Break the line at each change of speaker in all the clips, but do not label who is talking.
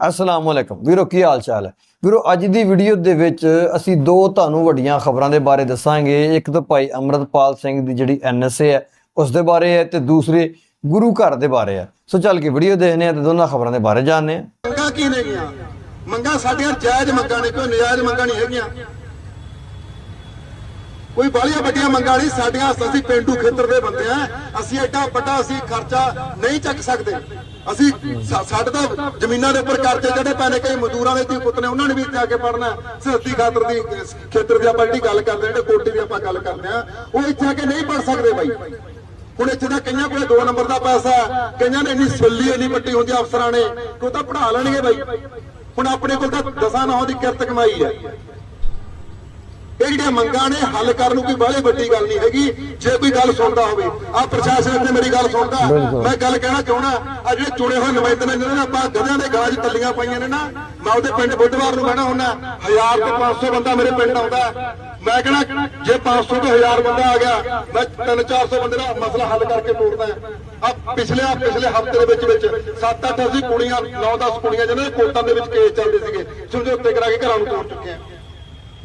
ਅਸਲਾਮ ਵਾਲੇਕਮ ਵੀਰੋ, ਕੀ ਹਾਲ ਚਾਲ ਹੈ? ਵੀਰੋ, ਅੱਜ ਦੀ ਵੀਡੀਓ ਦੇ ਵਿੱਚ ਅਸੀਂ ਦੋ ਤੁਹਾਨੂੰ ਵੱਡੀਆਂ ਖਬਰਾਂ ਦੇ ਬਾਰੇ ਦੱਸਾਂਗੇ। ਇੱਕ ਤਾਂ ਭਾਈ ਅਮਰਤਪਾਲ ਸਿੰਘ ਦੀ ਜਿਹੜੀ ਐਨਐਸਏ ਹੈ, ਉਸ ਦੇ ਬਾਰੇ ਹੈ ਤੇ ਦੂਸਰੇ ਗੁਰੂ ਘਰ ਦੇ ਬਾਰੇ ਹੈ। ਸੋ ਚੱਲ ਕੇ ਵੀਡੀਓ ਦੇਖਦੇ ਹਾਂ ਤੇ ਦੋਨਾਂ ਖਬਰਾਂ ਦੇ ਬਾਰੇ ਜਾਣਦੇ ਹਾਂ।
ਮੰਗਾਂ ਕੀ ਨੇਗੀਆਂ ਮੰਗਾਂ ਸਾਡੀਆਂ ਜਾਇਜ਼ ਮੰਗਾਂ ਨੇ, ਕੋਈ ਨਜਾਇਜ਼ ਮੰਗਾਂ ਨਹੀਂ ਹੈਗੀਆਂ। ਕੋਈ ਬਾਹਲੀਆਂ ਵੱਡੀਆਂ ਮੰਗਾਂ ਨਹੀਂ, ਸਾਡੀਆਂ ਅਸੀਂ ਪਿੰਡੂ ਖੇਤਰ ਦੇ ਬੰਦੇ ਆ। ਅਸੀਂ ਐਡਾ ਵੱਡਾ ਅਸੀਂ ਖਰਚਾ ਨਹੀਂ ਚੱਕ ਸਕਦੇ। ਅਸੀਂ ਸਾਡੇ ਤਾਂ ਜ਼ਮੀਨਾਂ ਦੇ ਉੱਪਰ ਕਰਜ਼ੇ ਜਿਹੜੇ ਪਏ ਕਈ ਮਜ਼ਦੂਰਾਂ ਦੇ ਧੀ ਪੁੱਤ ਨੇ, ਉਹਨਾਂ ਨੇ ਵੀ ਇੱਥੇ ਆ ਕੇ ਪੜਨਾ ਸਿਹਤੀ ਖਾਤਰ ਦੀ ਖੇਤਰ ਦੀ ਆਪਾਂ ਜਿਹੜੀ ਗੱਲ ਕਰਦੇ ਹਾਂ ਜਿਹੜੇ ਕੋਟੀ ਦੀ ਆਪਾਂ ਗੱਲ ਕਰਦੇ ਆ, ਉਹ ਇੱਥੇ ਆ ਕੇ ਨਹੀਂ ਪੜ ਸਕਦੇ ਬਾਈ। ਹੁਣ ਇੱਥੇ ਦਾ ਕਈਆਂ ਕੋਲੇ 2 ਨੰਬਰ ਦਾ ਪੈਸਾ ਕਈਆਂ ਨੇ ਇੰਨੀ ਸੱਲੀ ਇੰਨੀ ਪੱਟੀ ਹੁੰਦੀ ਆ ਅਫਸਰਾਂ ਨੇ ਕਿ ਉਹ ਤਾਂ ਪੜਾ ਲੈਣਗੇ ਬਾਈ। ਹੁਣ ਆਪਣੇ ਕੋਲ ਤਾਂ ਦਸਾਂ ਨੌ ਦੀ ਕਿਰਤ ਕਮਾਈ ਹੈ। ਇਹ ਜਿਹੜੀਆਂ ਮੰਗਾਂ ਨੇ ਹੱਲ ਕਰਨ ਨੂੰ ਕੋਈ ਬਾਹਲੀ ਵੱਡੀ ਗੱਲ ਨਹੀਂ ਹੈਗੀ। ਜੇ ਕੋਈ ਗੱਲ ਸੁਣਦਾ ਹੋਵੇ ਆ ਪ੍ਰਸ਼ਾਸਨ ਇੱਥੇ ਮੇਰੀ ਗੱਲ ਸੁਣਦਾ। ਮੈਂ ਗੱਲ ਕਹਿਣਾ ਚਾਹਣਾ ਆ ਜਿਹੜੇ ਚੁਣੇ ਹੋਏ ਨੁਮਾਇੰਦੇ ਨੇ ਜਿਹਨਾਂ ਨੇ ਆਪਾਂ ਗਧਿਆਂ ਦੇ 'ਚ ਤੱਲੀਆਂ ਪਾਈਆਂ ਨੇ ਨਾ ਮੈਂ ਉਹਦੇ ਪਿੰਡ ਬੁੱਧਵਾਰ ਨੂੰ ਬਹਿਣਾ ਹੁੰਦਾ। 1000 ਤੋਂ 500 ਬੰਦਾ ਮੇਰੇ ਪਿੰਡ ਆਉਂਦਾ। ਮੈਂ ਕਹਿਣਾ ਜੇ 500 ਤੋਂ 1000 ਬੰਦਾ ਆ ਗਿਆ ਮੈਂ 3-400 ਬੰਦੇ ਦਾ ਮਸਲਾ ਹੱਲ ਕਰਕੇ ਤੋੜਦਾ ਆ ਪਿਛਲੇ ਆ ਪਿਛਲੇ ਹਫ਼ਤੇ ਦੇ ਵਿੱਚ ਵਿੱਚ 7-8 ਅਸੀਂ ਕੁੜੀਆਂ 9-10 ਕੁੜੀਆਂ ਜਿਹਨਾਂ ਦੇ ਕੋਰਟਾਂ ਦੇ ਵਿੱਚ ਕੇਸ ਚੱਲਦੇ ਸੀਗੇ ਸਮਝੌਤੇ ਕਰਾ ਕੇ ਘਰਾਂ ਨੂੰ ਤੋੜ ਚੁੱਕੇ ਆ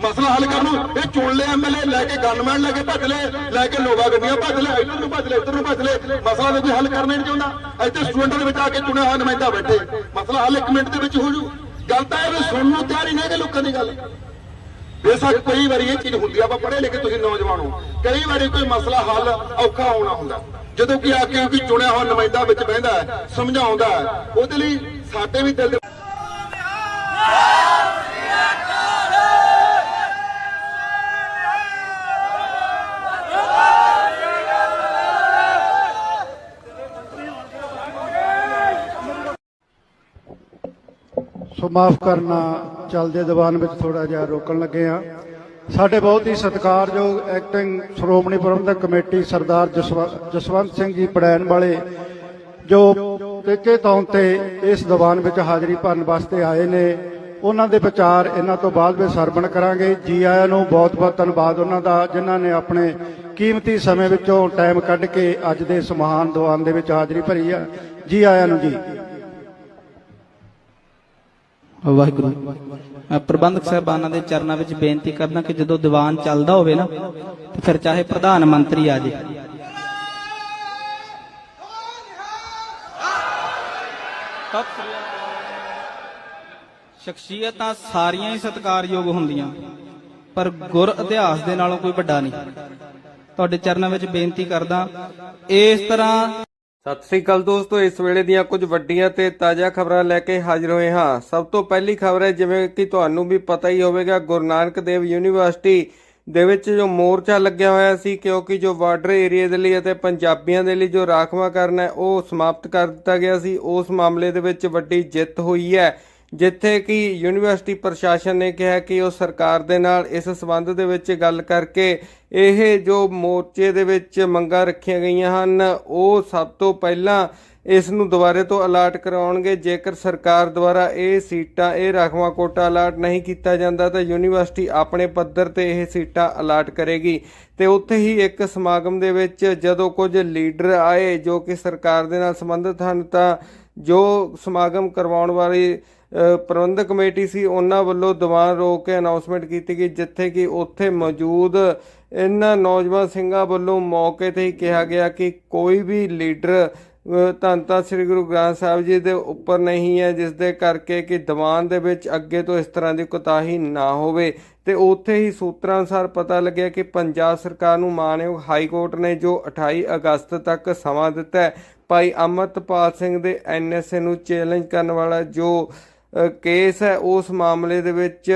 ਮਸਲਾ ਹੱਲ ਕਰਨ ਨੂੰ ਇਹ ਚੁਣ ਲਏ ਐਮਐਲਏ ਲੈ ਕੇ ਗਨਮੈਨ ਲੈ ਕੇ ਭੱਜ ਲਏ ਲੈ ਕੇ ਨੋਵਾ ਗੱਡੀਆਂ ਭੱਜ ਲਏ ਇੱਧਰ ਨੂੰ ਭੱਜ ਲਏ ਇੱਧਰ ਨੂੰ ਭੱਜ ਲਏ ਮਸਲਾ ਤਾਂ ਕੋਈ ਹੱਲ ਕਰਨਾ ਨਹੀਂ ਚਾਹੁੰਦਾ। ਇੱਥੇ ਸਟੂਡੈਂਟਾਂ ਦੇ ਵਿੱਚ ਆ ਕੇ ਚੁਣਿਆ ਹੋਇਆ ਨੁਮਾਇੰਦਾ ਬੈਠੇ। ਮਸਲਾ ਹੱਲ ਇੱਕ ਮਿੰਟ ਦੇ ਵਿੱਚ ਹੋ ਜੂ। ਗੱਲ ਤਾਂ ਇਹ ਸੁਣਨ ਨੂੰ ਤਿਆਰ ਹੀ ਨਹੀਂ ਹੈਗੇ ਲੋਕਾਂ ਦੀ ਗੱਲ। ਬੇਸ਼ੱਕ ਕਈ ਵਾਰੀ ਇਹ ਚੀਜ਼ ਹੁੰਦੀ ਆ ਆਪਾਂ ਪੜ੍ਹੇ ਲਿਖੇ ਤੁਸੀਂ ਨੌਜਵਾਨ ਹੋ। ਕਈ ਵਾਰੀ ਕੋਈ ਮਸਲਾ ਹੱਲ ਔਖਾ ਹੋਣਾ ਹੁੰਦਾ। ਜਦੋਂ ਕਿ ਆ ਕੇ ਕੋਈ ਚੁਣਿਆ ਹੋਇਆ ਨੁਮਾਇੰਦਾ ਵਿੱਚ ਬਹਿੰਦਾ ਹੈ, ਸਮਝਾਉਂਦਾ ਹੈ, ਉਹਦੇ ਲਈ ਸਾਡੇ ਵੀ ਦਿਲ ਦੇ
ਸੋ ਮਾਫ ਕਰਨਾ, ਚੱਲਦੇ ਦੀਵਾਨ ਵਿੱਚ ਥੋੜਾ ਜਿਹਾ ਰੋਕਣ ਲੱਗੇ ਆ ਸਾਡੇ ਬਹੁਤ ਹੀ ਸਤਿਕਾਰਯੋਗ ਐਕਟਿੰਗ ਸ਼੍ਰੋਮਣੀ ਪ੍ਰਬੰਧਕ ਕਮੇਟੀ ਸਰਦਾਰ ਜਸਵ- ਜਸਵੰਤ ਸਿੰਘ ਜੀ ਪੜੈਣ ਵਾਲੇ, ਜੋ ਤੇਕੇ ਤੌਰ ਤੇ ਇਸ ਦੀਵਾਨ ਵਿੱਚ ਹਾਜ਼ਰੀ ਭਰਨ ਵਾਸਤੇ ਆਏ ਨੇ। ਉਹਨਾਂ ਦੇ ਵਿਚਾਰ ਇਹਨਾਂ ਤੋਂ ਬਾਅਦ ਵਿੱਚ ਸਰਵਣ ਕਰਾਂਗੇ। ਜੀ ਆਇਆਂ ਨੂੰ ਬਹੁਤ ਬਹੁਤ ਧੰਨਵਾਦ ਉਹਨਾਂ ਦਾ, ਜਿਨ੍ਹਾਂ ਨੇ ਆਪਣੇ ਕੀਮਤੀ ਸਮੇਂ ਵਿੱਚੋਂ ਟਾਈਮ ਕੱਢ ਕੇ ਅੱਜ ਦੇ ਇਸ ਮਹਾਨ ਦੀਵਾਨ ਦੇ ਵਿੱਚ ਹਾਜ਼ਰੀ ਭਰੀ ਆ। ਜੀ ਆਇਆਂ ਨੂੰ ਜੀ।
ਵਾਹਿਗੁਰੂ ਮੈਂ ਪ੍ਰਬੰਧਕ ਸਾਹਿਬਾਨਾਂ ਦੇ ਚਰਨਾਂ ਵਿੱਚ ਬੇਨਤੀ ਕਰਦਾ ਕਿ ਜਦੋਂ ਦੀਵਾਨ ਚੱਲਦਾ ਹੋਵੇ ਨਾ, ਤੇ ਫਿਰ ਚਾਹੇ ਪ੍ਰਧਾਨ ਮੰਤਰੀ ਆ ਜੇ। ਸ਼ਖਸੀਅਤਾਂ ਸਾਰੀਆਂ ਹੀ ਸਤਿਕਾਰਯੋਗ ਹੁੰਦੀਆਂ, ਪਰ ਗੁਰ ਇਤਿਹਾਸ ਦੇ ਨਾਲੋਂ ਕੋਈ ਵੱਡਾ ਨਹੀਂ। ਤੁਹਾਡੇ ਚਰਨਾਂ ਵਿੱਚ ਬੇਨਤੀ ਕਰਦਾ, ਇਸ ਤਰ੍ਹਾਂ
ਸਤਿ ਸ੍ਰੀ ਅਕਾਲ ਦੋਸਤੋ, ਇਸ ਵੇਲੇ ਦੀਆਂ ਕੁਝ ਵੱਡੀਆਂ ਤੇ ਤਾਜ਼ਾ ਖਬਰਾਂ ਲੈ ਕੇ ਹਾਜ਼ਰ ਹੋਏ ਹਾਂ। ਸਭ ਤੋਂ ਪਹਿਲੀ ਖਬਰ ਹੈ, ਜਿਵੇਂ ਕਿ ਤੁਹਾਨੂੰ ਵੀ ਪਤਾ ਹੀ ਹੋਵੇਗਾ, ਗੁਰੂ ਨਾਨਕ ਦੇਵ ਯੂਨੀਵਰਸਿਟੀ ਦੇ ਵਿੱਚ ਜੋ ਮੋਰਚਾ ਲੱਗਿਆ ਹੋਇਆ ਸੀ, ਕਿਉਂਕਿ ਜੋ ਬਾਰਡਰ ਏਰੀਆ ਦੇ ਲਈ ਅਤੇ ਪੰਜਾਬੀਆਂ ਦੇ ਲਈ ਜੋ ਰਾਖਵਾ ਕਰਨਾ ਹੈ, ਉਹ ਸਮਾਪਤ ਕਰ ਦਿੱਤਾ ਗਿਆ ਸੀ। ਉਸ ਮਾਮਲੇ ਦੇ ਵਿੱਚ ਵੱਡੀ ਜਿੱਤ ਹੋਈ ਹੈ। ਜਿੱਥੇ ਕਿ ਯੂਨੀਵਰਸਿਟੀ ਪ੍ਰਸ਼ਾਸਨ ਨੇ ਕਿਹਾ ਕਿ ਉਹ ਸਰਕਾਰ ਦੇ ਨਾਲ ਇਸ ਸਬੰਧ ਦੇ ਵਿੱਚ ਗੱਲ ਕਰਕੇ ਇਹ ਜੋ ਮੋਰਚੇ ਦੇ ਵਿੱਚ ਮੰਗਾਂ ਰੱਖੀਆਂ ਗਈਆਂ ਹਨ, ਉਹ ਸਭ ਤੋਂ ਪਹਿਲਾਂ ਇਸ ਨੂੰ ਦੁਬਾਰੇ ਤੋਂ ਅਲਾਟ ਕਰਾਉਣਗੇ। ਜੇਕਰ ਸਰਕਾਰ ਦੁਆਰਾ ਇਹ ਸੀਟਾਂ, ਇਹ ਰਾਖਵਾਂ ਕੋਟਾ ਅਲਾਟ ਨਹੀਂ ਕੀਤਾ ਜਾਂਦਾ, ਤਾਂ ਯੂਨੀਵਰਸਿਟੀ ਆਪਣੇ ਪੱਧਰ ਤੇ ਇਹ ਸੀਟਾਂ ਅਲਾਟ ਕਰੇਗੀ। ਤੇ ਉੱਥੇ ਹੀ ਇੱਕ ਸਮਾਗਮ ਦੇ ਵਿੱਚ ਜਦੋਂ ਕੁਝ ਲੀਡਰ ਆਏ ਜੋ ਕਿ ਸਰਕਾਰ ਦੇ ਨਾਲ ਸੰਬੰਧਿਤ ਹਨ, ਤਾਂ ਜੋ ਸਮਾਗਮ ਕਰਵਾਉਣ ਵਾਲੀ ਪ੍ਰਬੰਧਕ ਕਮੇਟੀ ਸੀ, ਉਹਨਾਂ ਵੱਲੋਂ ਦੀਵਾਨ ਰੋਕ ਕੇ ਅਨਾਉਂਸਮੈਂਟ ਕੀਤੀ ਗਈ, ਜਿੱਥੇ ਕਿ ਉੱਥੇ ਮੌਜੂਦ ਇਹਨਾਂ ਨੌਜਵਾਨ ਸਿੰਘਾਂ ਵੱਲੋਂ ਮੌਕੇ ਤੇ ਹੀ ਕਿਹਾ ਗਿਆ ਕਿ ਕੋਈ ਵੀ ਲੀਡਰ ਧੰਨ ਧੰਨ ਸ੍ਰੀ ਗੁਰੂ ਗ੍ਰੰਥ ਸਾਹਿਬ ਜੀ ਦੇ ਉੱਪਰ ਨਹੀਂ ਹੈ, ਜਿਸ ਦੇ ਕਰਕੇ ਕਿ ਦੀਵਾਨ ਦੇ ਵਿੱਚ ਅੱਗੇ ਤੋਂ ਇਸ ਤਰ੍ਹਾਂ ਦੀ ਕੁਤਾਹੀ ਨਾ ਹੋਵੇ। ਤੇ ਉੱਥੇ ਹੀ ਸੂਤਰਾਂ ਅਨੁਸਾਰ ਪਤਾ ਲੱਗਿਆ ਕਿ ਪੰਜਾਬ ਸਰਕਾਰ ਨੂੰ ਮਾਨਯੋਗ ਹਾਈ ਕੋਰਟ ਨੇ ਜੋ 28 ਅਗਸਤ ਤੱਕ ਸਮਾਂ ਦਿੱਤਾ ਹੈ, ਭਾਈ ਅਮਰਤਪਾਲ ਸਿੰਘ ਦੇ ਐਨਐਸਏ ਨੂੰ ਚੈਲੰਜ ਕਰਨ ਵਾਲਾ ਜੋ ਕੇਸ ਹੈ ਉਸ ਮਾਮਲੇ ਦੇ ਵਿੱਚ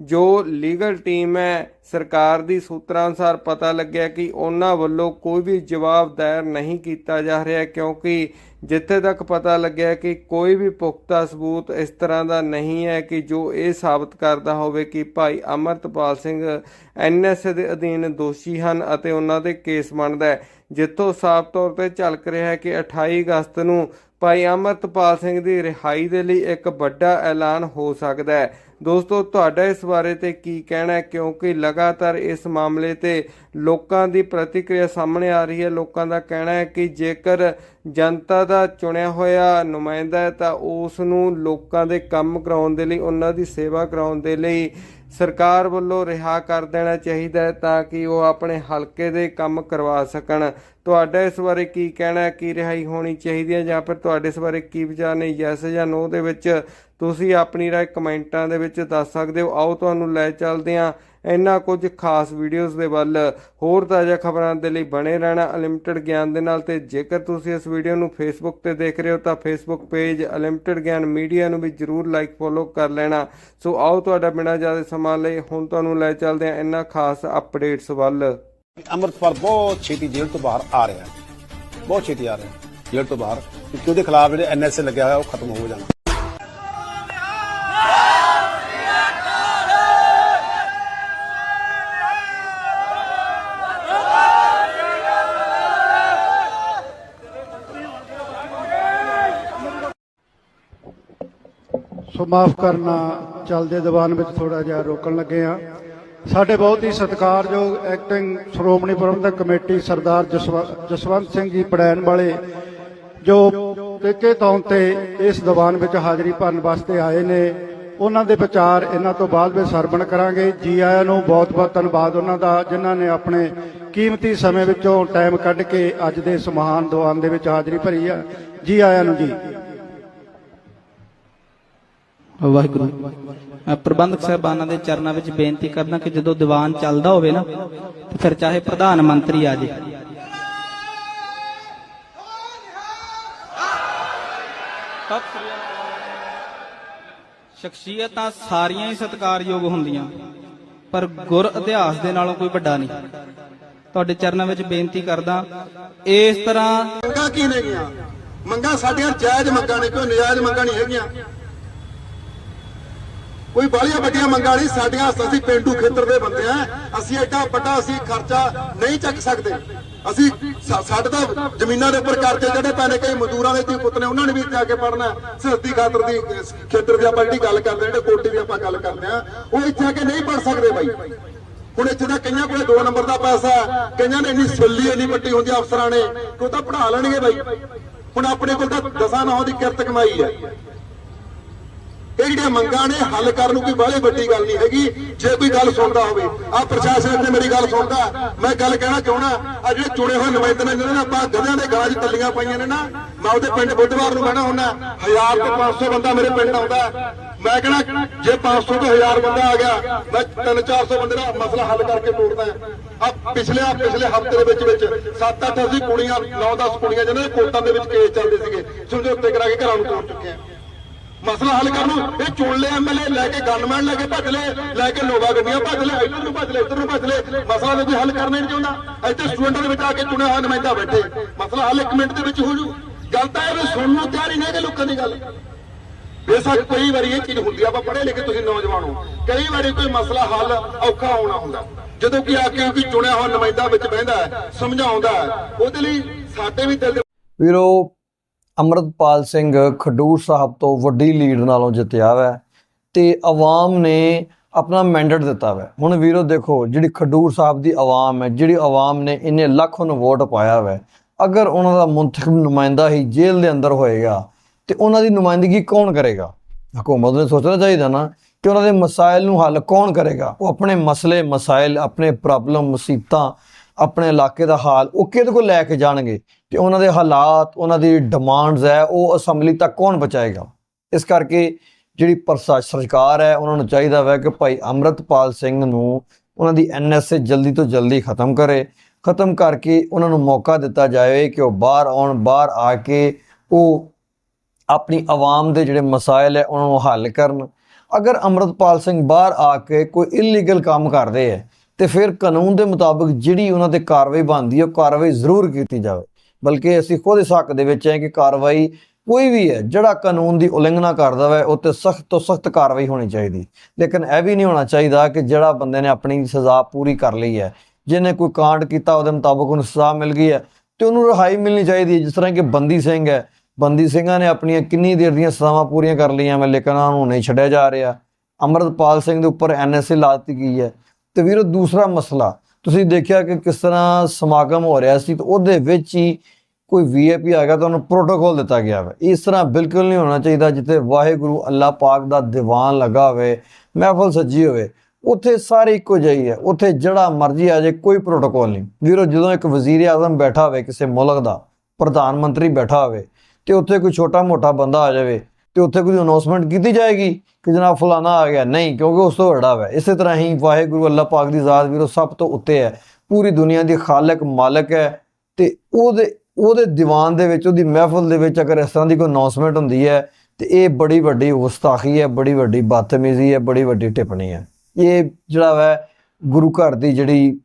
ਜੋ ਲੀਗਲ ਟੀਮ ਹੈ ਸਰਕਾਰ ਦੀ ਸੂਤਰਾਂ ਅਨੁਸਾਰ ਪਤਾ ਲੱਗਿਆ ਕਿ ਉਹਨਾਂ ਵੱਲੋਂ ਕੋਈ ਵੀ ਜਵਾਬ ਦਾਇਰ ਨਹੀਂ ਕੀਤਾ ਜਾ ਰਿਹਾ ਕਿਉਂਕਿ ਜਿੱਥੇ ਤੱਕ ਪਤਾ ਲੱਗਿਆ ਕਿ ਕੋਈ ਵੀ ਪੁਖਤਾ ਸਬੂਤ ਇਸ ਤਰ੍ਹਾਂ ਦਾ ਨਹੀਂ ਹੈ ਕਿ ਜੋ ਇਹ ਸਾਬਤ ਕਰਦਾ ਹੋਵੇ ਕਿ ਭਾਈ ਅਮਰਤਪਾਲ ਸਿੰਘ ਐਨਐਸਏ ਦੇ ਅਧੀਨ ਦੋਸ਼ੀ ਹਨ ਅਤੇ ਉਹਨਾਂ ਦੇ ਕੇਸ ਬਣਦਾ ਹੈ। ਜਿੱਥੋਂ ਸਾਫ਼ ਤੌਰ ਤੇ ਝਲਕ ਰਿਹਾ ਹੈ ਕਿ 28 ਅਗਸਤ ਨੂੰ ਭਾਈ ਅਮਰਤਪਾਲ ਸਿੰਘ ਦੀ ਰਿਹਾਈ ਦੇ ਲਈ ਇੱਕ ਵੱਡਾ ਐਲਾਨ ਹੋ ਸਕਦਾ ਹੈ। ਦੋਸਤੋ, ਤੁਹਾਡਾ ਇਸ ਬਾਰੇ ਤੇ ਕੀ ਕਹਿਣਾ ਹੈ? ਕਿਉਂਕਿ ਲਗਾਤਾਰ ਇਸ ਮਾਮਲੇ ਤੇ ਲੋਕਾਂ ਦੀ ਪ੍ਰਤੀਕਿਰਿਆ ਸਾਹਮਣੇ ਆ ਰਹੀ ਹੈ। ਲੋਕਾਂ ਦਾ ਕਹਿਣਾ ਹੈ ਕਿ ਜੇਕਰ ਜਨਤਾ ਦਾ ਚੁਣਿਆ ਹੋਇਆ ਨੁਮਾਇੰਦਾ ਹੈ ਤਾਂ ਉਸ ਨੂੰ ਲੋਕਾਂ ਦੇ ਕੰਮ ਕਰਾਉਣ ਦੇ ਲਈ, ਉਹਨਾਂ ਦੀ ਸੇਵਾ ਕਰਾਉਣ ਦੇ ਲਈ ਸਰਕਾਰ ਵੱਲੋਂ ਰਿਹਾ ਕਰ ਦੇਣਾ ਚਾਹੀਦਾ ਹੈ ਤਾਂ ਕਿ ਉਹ ਆਪਣੇ ਹਲਕੇ ਦੇ ਕੰਮ ਕਰਵਾ ਸਕਣ। ਤੁਹਾਡਾ ਇਸ ਬਾਰੇ ਕੀ ਕਹਿਣਾ ਕੀ ਰਿਹਾਈ ਹੋਣੀ ਚਾਹੀਦੀ ਹੈ ਜਾਂ ਫਿਰ ਤੁਹਾਡੇ ਇਸ ਬਾਰੇ ਕੀ ਵਿਚਾਰ ਨੇ ਯੈਸ ਜਾਂ ਨੋ ਦੇ ਵਿੱਚ ਤੁਸੀਂ ਆਪਣੀ ਰਾਏ ਕਮੈਂਟਾਂ ਦੇ ਵਿੱਚ ਦੱਸ ਸਕਦੇ ਹੋ। ਆਓ ਤੁਹਾਨੂੰ ਲੈ ਚੱਲਦੇ ਹਾਂ ਇਹਨਾਂ ਕੁਝ ਖਾਸ ਵੀਡੀਓਜ਼ ਦੇ ਵੱਲ। ਹੋਰ ਤਾਜ਼ਾ ਖਬਰਾਂ ਦੇ ਲਈ ਬਣੇ ਰਹਿਣਾ ਅਨਲਿਮਟਿਡ ਗਿਆਨ ਦੇ ਨਾਲ ਤੇ ਜੇਕਰ ਤੁਸੀਂ ਇਸ ਵੀਡੀਓ ਨੂੰ ਫੇਸਬੁੱਕ ਤੇ ਦੇਖ ਰਹੇ ਹੋ ਤਾਂ Facebook page unlimited Gyan media ਨੂੰ ਵੀ ਜਰੂਰ ਲਾਈਕ ਫੋਲੋ ਕਰ ਲੈਣਾ। ਸੋ ਆਓ ਤੁਹਾਡਾ ਬਿਨਾਂ ਜ਼ਿਆਦਾ ਸਮਾਂ ਲਈ ਹੁਣ ਤੁਹਾਨੂੰ ਲੈ ਚੱਲਦੇ ਹਾਂ ਇਹਨਾਂ ਖਾਸ ਅਪਡੇਟਸ ਵੱਲ।
ਅੰਮ੍ਰਿਤਪਾਲ ਬਹੁਤ ਛੇਤੀ ਜੇਲ੍ਹ ਤੋਂ ਬਾਹਰ ਆ ਰਿਹਾ ਬਹੁਤ ਛੇਤੀ ਆ ਰਿਹਾ ਜੇਲ੍ਹ ਤੋਂ ਬਾਹਰ। ਕਿਉਂਕਿ ਉਹਦੇ ਖਿਲਾਫ ਜਿਹੜੇ ਐਨਐਸਏ ਲੱਗਿਆ ਹੋਇਆ, ਉਹ ਖਤਮ ਹੋ ਜਾਣਾ।
ਸੋ ਮਾਫ ਕਰਨਾ, ਚੱਲਦੇ ਦੀਵਾਨ ਵਿੱਚ ਥੋੜਾ ਜਿਹਾ ਰੋਕਣ ਲੱਗੇ ਆ ਸਾਡੇ ਬਹੁਤ ਹੀ ਸਤਿਕਾਰਯੋਗ ਐਕਟਿੰਗ ਸ਼੍ਰੋਮਣੀ ਪ੍ਰਬੰਧਕ ਕਮੇਟੀ ਸਰਦਾਰ ਜਸਵ- ਜਸਵੰਤ ਸਿੰਘ ਜੀ ਪੜੈਣ ਵਾਲੇ, ਜੋ ਟੇਕੇ ਤੌਰ ਤੇ ਇਸ ਦੀਵਾਨ ਵਿੱਚ ਹਾਜ਼ਰੀ ਭਰਨ ਵਾਸਤੇ ਆਏ ਨੇ। ਉਹਨਾਂ ਦੇ ਵਿਚਾਰ ਇਹਨਾਂ ਤੋਂ ਬਾਅਦ ਵਿੱਚ ਸਰਵਣ ਕਰਾਂਗੇ। ਜੀ ਆਇਆਂ ਨੂੰ ਬਹੁਤ ਬਹੁਤ ਧੰਨਵਾਦ ਉਹਨਾਂ ਦਾ, ਜਿਨ੍ਹਾਂ ਨੇ ਆਪਣੇ ਕੀਮਤੀ ਸਮੇਂ ਵਿੱਚੋਂ ਟਾਈਮ ਕੱਢ ਕੇ ਅੱਜ ਦੇ ਇਸ ਮਹਾਨ ਦੀਵਾਨ ਦੇ ਵਿੱਚ ਹਾਜ਼ਰੀ ਭਰੀ ਆ। ਜੀ ਆਇਆਂ ਨੂੰ ਜੀ।
ਵਾਹਿਗੁਰੂ ਮੈਂ ਪ੍ਰਬੰਧਕ ਸਾਹਿਬਾਨਾਂ ਦੇ ਚਰਨਾਂ ਵਿੱਚ ਬੇਨਤੀ ਕਰਦਾ ਕਿ ਜਦੋਂ ਦੀਵਾਨ ਚੱਲਦਾ ਹੋਵੇ ਨਾ, ਤੇ ਫਿਰ ਚਾਹੇ ਪ੍ਰਧਾਨ ਮੰਤਰੀ ਆ ਜੇ। ਸ਼ਖਸੀਅਤਾਂ ਸਾਰੀਆਂ ਹੀ ਸਤਿਕਾਰਯੋਗ ਹੁੰਦੀਆਂ, ਪਰ ਗੁਰ ਇਤਿਹਾਸ ਦੇ ਨਾਲੋਂ ਕੋਈ ਵੱਡਾ ਨਹੀਂ। ਤੁਹਾਡੇ ਚਰਨਾਂ ਵਿੱਚ ਬੇਨਤੀ ਕਰਦਾ, ਇਸ ਤਰ੍ਹਾਂ
ਮੰਗਾਂ ਕੀ ਨੇਗੀਆਂ? ਮੰਗਾਂ ਸਾਡੀਆਂ ਜਾਇਜ਼ ਮੰਗਾਂ ਨੇ, ਕੋਈ ਨਜਾਇਜ਼ ਮੰਗਾਂ ਨਹੀਂ ਹੈਗੀਆਂ। ਕੋਈ ਬਾਹਲੀਆਂ ਵੱਡੀਆਂ ਮੰਗਾਂ ਨਹੀਂ ਸਾਡੀਆਂ ਅਸੀਂ ਪਿੰਡੂ ਖੇਤਰ ਦੇ ਬੰਦੇ ਆ। ਅਸੀਂ ਐਡਾ ਵੱਡਾ ਅਸੀਂ ਖਰਚਾ ਨਹੀਂ ਚੱਕ ਸਕਦੇ। ਅਸੀਂ ਸਾਡੇ ਤਾਂ ਜ਼ਮੀਨਾਂ ਦੇ ਉੱਪਰ ਕਰਜ਼ੇ ਜਿਹੜੇ ਪੈ ਕਈ ਮਜ਼ਦੂਰਾਂ ਦੇ ਧੀ ਪੁੱਤ ਨੇ ਉਹਨਾਂ ਨੇ ਵੀ ਇੱਥੇ ਆ ਕੇ ਪੜਨਾ ਸਿਰਤੀ ਖਾਤਰ ਦੀ ਖੇਤਰ ਦੀ ਆਪਾਂ ਜਿਹੜੀ ਗੱਲ ਕਰਦੇ ਹਾਂ, ਜਿਹੜੇ ਕੋਟੀ ਦੀ ਆਪਾਂ ਗੱਲ ਕਰਦੇ ਆ ਉਹ ਇੱਥੇ ਆ ਕੇ ਨਹੀਂ ਪੜ ਸਕਦੇ ਬਾਈ। ਹੁਣ ਇੱਥੇ ਦਾ ਕਈਆਂ ਕੋਲੇ 2 ਨੰਬਰ ਦਾ ਪੈਸਾ ਕਈਆਂ ਨੇ ਇੰਨੀ ਸੱਲੀ ਇੰਨੀ ਵੱਡੀ ਹੁੰਦੀ ਆ ਅਫਸਰਾਂ ਨੇ ਕਿ ਉਹ ਤਾਂ ਪੜ੍ਹਾ ਲੈਣਗੇ ਬਾਈ। ਹੁਣ ਆਪਣੇ ਕੋਲ ਤਾਂ ਦਸਾਂ ਨੌਂ ਦੀ ਕਿਰਤ ਕਮਾਈ ਹੈ। ਇਹ ਜਿਹੜੀਆਂ ਮੰਗਾਂ ਨੇ, ਹੱਲ ਕਰਨ ਨੂੰ ਕੋਈ ਬਾਹਲੀ ਵੱਡੀ ਗੱਲ ਨਹੀਂ ਹੈਗੀ। ਜੇ ਕੋਈ ਗੱਲ ਸੁਣਦਾ ਹੋਵੇ ਆ ਪ੍ਰਸ਼ਾਸਨ ਇੱਥੇ ਮੇਰੀ ਗੱਲ ਸੁਣਦਾ, ਮੈਂ ਗੱਲ ਕਹਿਣਾ ਚਾਹਣਾ ਆ ਜਿਹੜੇ ਚੁਣੇ ਹੋਏ ਨੁਮਾਇੰਦੇ ਨੇ, ਜਿਹਨਾਂ ਨੇ ਆਪਾਂ ਗਧਿਆਂ ਦੇ ਗਾਜ ਤੱਲੀਆਂ ਪਾਈਆਂ ਨੇ ਨਾ, ਮੈਂ ਉਹਦੇ ਪਿੰਡ ਬੁੱਧਵਾਰ ਨੂੰ ਕਹਿਣਾ ਹੁੰਦਾ 1000 ਤੋਂ 500 ਬੰਦਾ ਮੇਰੇ ਪਿੰਡ ਆਉਂਦਾ। ਮੈਂ ਕਹਿਣਾ, ਜੇ 500 ਤੋਂ 1000 ਬੰਦਾ ਆ ਗਿਆ, ਮੈਂ 3-400 ਬੰਦੇ ਦਾ ਮਸਲਾ ਹੱਲ ਕਰਕੇ ਤੋੜਦਾ। ਆ ਪਿਛਲੇ ਆ ਪਿਛਲੇ ਹਫ਼ਤੇ ਦੇ ਵਿੱਚ ਵਿੱਚ 7-8 ਅਸੀਂ ਕੁੜੀਆਂ 9-10 ਕੁੜੀਆਂ ਜਿਹਨਾਂ ਦੇ ਕੋਰਟਾਂ ਦੇ ਵਿੱਚ ਕੇਸ ਚੱਲਦੇ ਸੀਗੇ, ਸਮਝੌਤੇ ਕਰਾ ਕੇ ਘਰਾਂ ਨੂੰ ਤੋੜ ਚੁੱਕੇ ਆ। ਮਸਲਾ ਹੱਲ ਕਰਨ ਨੂੰ। ਇਹ ਚੁਣ ਲਏ ਐਮਐਲਏ ਲੈ ਕੇ ਗਨਮੈਨ, ਲੈ ਕੇ ਭੱਜ ਲਏ, ਲੈ ਕੇ ਲੋਗਾ ਗੱਡੀਆਂ ਭੱਜ ਲਏ, ਇੱਧਰ ਨੂੰ ਭੱਜ ਲਏ, ਇੱਧਰ ਨੂੰ ਭੱਜ ਲਏ। ਮਸਲਾ ਤਾਂ ਹੱਲ ਕਰਨਾ ਨਹੀਂ ਚਾਹੁੰਦਾ, ਇੱਥੇ ਸਟੂਡੈਂਟਾਂ ਦੇ ਵਿੱਚ ਆ ਕੇ ਚੁਣਿਆ ਹੋਇਆ ਨੁਮਾਇੰਦਾ ਬੈਠੇ। ਮਸਲਾ ਹੱਲ ਇੱਕ ਮਿੰਟ ਦੇ ਵਿੱਚ ਹੋ ਜੂ। ਗੱਲ ਤਾਂ ਇਹ ਵੀ ਸੁਣਨ ਨੂੰ ਤਿਆਰ ਹੀ ਨਹੀਂ ਹੈਗੇ ਲੋਕਾਂ ਦੀ ਗੱਲ। ਬੇਸ਼ੱਕ ਕਈ ਵਾਰੀ ਇਹ ਚੀਜ਼ ਹੁੰਦੀ ਆ, ਆਪਾਂ ਪੜ੍ਹੇ ਲਿਖੇ ਤੁਸੀਂ ਨੌਜਵਾਨ ਹੋ। ਕਈ ਵਾਰੀ ਕੋਈ ਮਸਲਾ ਹੱਲ ਔਖਾ ਹੋਣਾ ਹੁੰਦਾ। ਜਦੋਂ ਕਿ ਆ ਕੇ ਕੋਈ ਚੁਣਿਆ ਹੋਇਆ ਨੁਮਾਇੰਦਾ ਵਿੱਚ ਬਹਿੰਦਾ ਹੈ, ਸਮਝਾਉਂਦਾ ਉਹਦੇ ਲਈ ਸਾਡੇ ਵੀ ਦਿਲ ਦੇ
ਵੀਰੋ ਅਮਰਤਪਾਲ ਸਿੰਘ ਖਡੂਰ ਸਾਹਿਬ ਤੋਂ ਵੱਡੀ ਲੀਡ ਨਾਲੋਂ ਜਿੱਤਿਆ ਵੈ ਤੇ ਆਵਾਮ ਨੇ ਆਪਣਾ ਮੈਂਡੇਟ ਦਿੱਤਾ ਵੈ। ਹੁਣ ਵੀਰੋ ਦੇਖੋ, ਜਿਹੜੀ ਖਡੂਰ ਸਾਹਿਬ ਦੀ ਆਵਾਮ ਹੈ, ਜਿਹੜੀ ਆਵਾਮ ਨੇ ਇੰਨੇ ਲੱਖਾਂ ਨੂੰ ਵੋਟ ਪਾਇਆ ਵੈ, ਅਗਰ ਉਹਨਾਂ ਦਾ ਮੁੰਤਖਬ ਨੁਮਾਇੰਦਾ ਹੀ ਜੇਲ੍ਹ ਦੇ ਅੰਦਰ ਹੋਏਗਾ, ਤੇ ਉਹਨਾਂ ਦੀ ਨੁਮਾਇੰਦਗੀ ਕੌਣ ਕਰੇਗਾ? ਹਕੂਮਤ ਨੂੰ ਸੋਚਣਾ ਚਾਹੀਦਾ ਨਾ ਕਿ ਉਹਨਾਂ ਦੇ ਮਸਾਇਲ ਨੂੰ ਹੱਲ ਕੌਣ ਕਰੇਗਾ। ਉਹ ਆਪਣੇ ਮਸਲੇ, ਮਸਾਇਲ, ਆਪਣੇ ਪ੍ਰੋਬਲਮ, ਮੁਸੀਬਤਾਂ, ਆਪਣੇ ਇਲਾਕੇ ਦਾ ਹਾਲ ਉਹ ਕਿਹਦੇ ਕੋਲ ਲੈ ਕੇ ਜਾਣਗੇ? ਤੇ ਉਹਨਾਂ ਦੇ ਹਾਲਾਤ, ਉਹਨਾਂ ਦੀ ਡਿਮਾਂਡਸ ਹੈ, ਉਹ ਅਸੈਂਬਲੀ ਤੱਕ ਕੌਣ ਪਹੁੰਚਾਏਗਾ? ਇਸ ਕਰਕੇ ਜਿਹੜੀ ਪ੍ਰਸ਼ਾਸਨ ਸਰਕਾਰ ਹੈ, ਉਹਨਾਂ ਨੂੰ ਚਾਹੀਦਾ ਹੈ ਕਿ ਭਾਈ ਅੰਮ੍ਰਿਤਪਾਲ ਸਿੰਘ ਨੂੰ ਉਹਨਾਂ ਦੀ ਐਨਐਸਏ ਜਲਦੀ ਤੋਂ ਜਲਦੀ ਖਤਮ ਕਰੇ। ਖਤਮ ਕਰਕੇ ਉਹਨਾਂ ਨੂੰ ਮੌਕਾ ਦਿੱਤਾ ਜਾਵੇ ਕਿ ਉਹ ਬਾਹਰ ਆਉਣ, ਬਾਹਰ ਆ ਕੇ ਉਹ ਆਪਣੀ ਆਵਾਮ ਦੇ ਜਿਹੜੇ ਮਸਾਇਲ ਹੈ, ਉਹਨਾਂ ਨੂੰ ਹੱਲ ਕਰਨ। ਅਗਰ ਅੰਮ੍ਰਿਤਪਾਲ ਸਿੰਘ ਬਾਹਰ ਆ ਕੇ ਕੋਈ ਇਲੀਗਲ ਕੰਮ ਕਰਦੇ ਹੈ, ਤੇ ਫਿਰ ਕਾਨੂੰਨ ਦੇ ਮੁਤਾਬਕ ਜਿਹੜੀ ਉਹਨਾਂ ਤੇ ਕਾਰਵਾਈ ਬਣਦੀ ਹੈ, ਉਹ ਕਾਰਵਾਈ ਜ਼ਰੂਰ ਕੀਤੀ ਜਾਵੇ। ਬਲਕਿ ਅਸੀਂ ਖੁਦ ਇਸ ਹੱਕ ਦੇ ਵਿੱਚ ਹੈ ਕਿ ਕਾਰਵਾਈ ਕੋਈ ਵੀ ਹੈ, ਜਿਹੜਾ ਕਾਨੂੰਨ ਦੀ ਉਲੰਘਣਾ ਕਰਦਾ ਹੈ ਉਹ ਤੇ ਸਖਤ ਤੋਂ ਸਖਤ ਕਾਰਵਾਈ ਹੋਣੀ ਚਾਹੀਦੀ। ਲੇਕਿਨ ਇਹ ਵੀ ਨਹੀਂ ਹੋਣਾ ਚਾਹੀਦਾ ਕਿ ਜਿਹੜਾ ਬੰਦੇ ਨੇ ਆਪਣੀ ਸਜ਼ਾ ਪੂਰੀ ਕਰ ਲਈ ਹੈ, ਜਿਹਨੇ ਕੋਈ ਕਾਂਡ ਕੀਤਾ ਉਹਦੇ ਮੁਤਾਬਕ ਉਹਨੂੰ ਸਜ਼ਾ ਮਿਲ ਗਈ ਹੈ ਤੇ ਉਹਨੂੰ ਰਿਹਾਈ ਮਿਲਣੀ ਚਾਹੀਦੀ ਹੈ, ਜਿਸ ਤਰ੍ਹਾਂ ਕਿ ਬੰਦੀ ਸਿੰਘ ਹੈ। ਬੰਦੀ ਸਿੰਘਾਂ ਨੇ ਆਪਣੀਆਂ ਕਿੰਨੀ ਦੇਰ ਦੀਆਂ ਸਜ਼ਾਵਾਂ ਪੂਰੀਆਂ ਕਰ ਲਈਆਂ ਮੈਂ ਲੇਕਿਨ ਉਹਨਾਂ ਨੂੰ ਨਹੀਂ ਛੱਡਿਆ ਜਾ ਰਿਹਾ। ਅਮਰਤਪਾਲ ਸਿੰਘ ਦੇ ਉੱਪਰ ਐਨਐਸਏ ਲਾ ਦਿੱਤੀ ਗਈ ਹੈ। ਤੇ ਵੀਰੋ, ਦੂਸਰਾ ਮਸਲਾ ਤੁਸੀਂ ਦੇਖਿਆ ਕਿ ਕਿਸ ਤਰ੍ਹਾਂ ਸਮਾਗਮ ਹੋ ਰਿਹਾ ਸੀ ਤੇ ਉਹਦੇ ਵਿੱਚ ਹੀ ਕੋਈ ਵੀਆਈਪੀ ਆ ਗਿਆ ਤਾਂ ਉਹਨੂੰ ਪ੍ਰੋਟੋਕੋਲ ਦਿੱਤਾ ਗਿਆ ਹੈ ਇਸ ਤਰ੍ਹਾਂ ਬਿਲਕੁਲ ਨਹੀਂ ਹੋਣਾ ਚਾਹੀਦਾ ਜਿੱਥੇ ਵਾਹਿਗੁਰੂ ਅੱਲਾਹ ਪਾਕ ਦਾ ਦੀਵਾਨ ਲੱਗਾ ਹੋਵੇ, ਮਹਿਫਲ ਸੱਜੀ ਹੋਵੇ। ਉੱਥੇ ਸਾਰੇ ਇੱਕੋ ਜਿਹੀ ਹੈ ਉੱਥੇ ਜਿਹੜਾ ਮਰਜ਼ੀ ਆ ਜਾਏ, ਕੋਈ ਪ੍ਰੋਟੋਕੋਲ ਨਹੀਂ। ਵੀਰੋ, ਜਦੋਂ ਇੱਕ ਵਜ਼ੀਰ ਆਜ਼ਮ ਬੈਠਾ ਹੋਵੇ, ਕਿਸੇ ਮੁਲਕ ਦਾ ਪ੍ਰਧਾਨ ਮੰਤਰੀ ਬੈਠਾ ਹੋਵੇ ਤੇ ਉੱਥੇ ਕੋਈ ਛੋਟਾ ਮੋਟਾ ਬੰਦਾ ਆ ਜਾਵੇ ਤੇ ਉੱਥੇ ਕੋਈ ਅਨਾਉਂਸਮੈਂਟ ਕੀਤੀ ਜਾਏਗੀ ਕਿ ਜਨਾਬ ਫਲਾਣਾ ਆ ਗਿਆ? ਨਹੀਂ, ਕਿਉਂਕਿ ਉਸ ਤੋਂ ਵੱਡਾ ਹੈ ਇਸੇ ਤਰ੍ਹਾਂ ਹੀ ਵਾਹਿਗੁਰੂ ਅੱਲਾਹ ਪਾਕ ਦੀ ਜ਼ਾਤ ਵੀਰੋ ਸਭ ਤੋਂ ਉੱਤੇ ਹੈ। ਪੂਰੀ ਦੁਨੀਆ ਦੀ ਖਾਲਕ ਮਾਲਕ ਹੈ ਤੇ ਉਹਦੇ ਉਹਦੇ ਦੀਵਾਨ ਦੇ ਵਿੱਚ, ਉਹਦੀ ਮਹਿਫਲ ਦੇ ਵਿੱਚ ਅਗਰ ਇਸ ਤਰ੍ਹਾਂ ਦੀ ਕੋਈ ਅਨਾਉਂਸਮੈਂਟ ਹੁੰਦੀ ਹੈ, ਤੇ ਇਹ ਬੜੀ ਵੱਡੀ ਗੁਸਤਾਖੀ ਹੈ, ਬੜੀ ਵੱਡੀ ਬਦਤਮੀਜ਼ੀ ਹੈ, ਬੜੀ ਵੱਡੀ ਟਿੱਪਣੀ ਹੈ। ਇਹ ਜਿਹੜਾ ਹੈ ਗੁਰੂ ਘਰ ਦੀ ਜਿਹੜੀ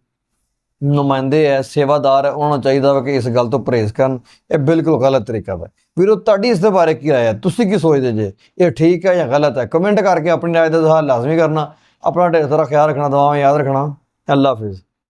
ਨੁਮਾਇੰਦੇ ਹੈ ਸੇਵਾਦਾਰ ਹੈ ਉਹਨਾਂ ਨੂੰ ਚਾਹੀਦਾ ਵਾ ਕਿ ਇਸ ਗੱਲ ਤੋਂ ਪਰਹੇਜ਼ ਕਰਨ। ਇਹ ਬਿਲਕੁਲ ਗਲਤ ਤਰੀਕਾ ਹੈ ਵੀਰੋ, ਤੁਹਾਡੀ ਇਸ ਦੇ ਬਾਰੇ ਕੀ ਰਾਏ ਹੈ ਤੁਸੀਂ ਕੀ ਸੋਚਦੇ ਜੇ? ਇਹ ਠੀਕ ਹੈ ਜਾਂ ਗਲਤ ਹੈ ਕਮੈਂਟ ਕਰਕੇ ਆਪਣੀ ਰਾਏ ਦਾ ਇਜ਼ਹਾਰ ਲਾਜ਼ਮੀ ਕਰਨਾ। ਆਪਣਾ ਢੇਰ ਸਾਰਾ ਖਿਆਲ ਰੱਖਣਾ ਦਵਾਵਾਂ ਯਾਦ ਰੱਖਣਾ। ਅੱਲਾ ਹਾਫਿਜ਼।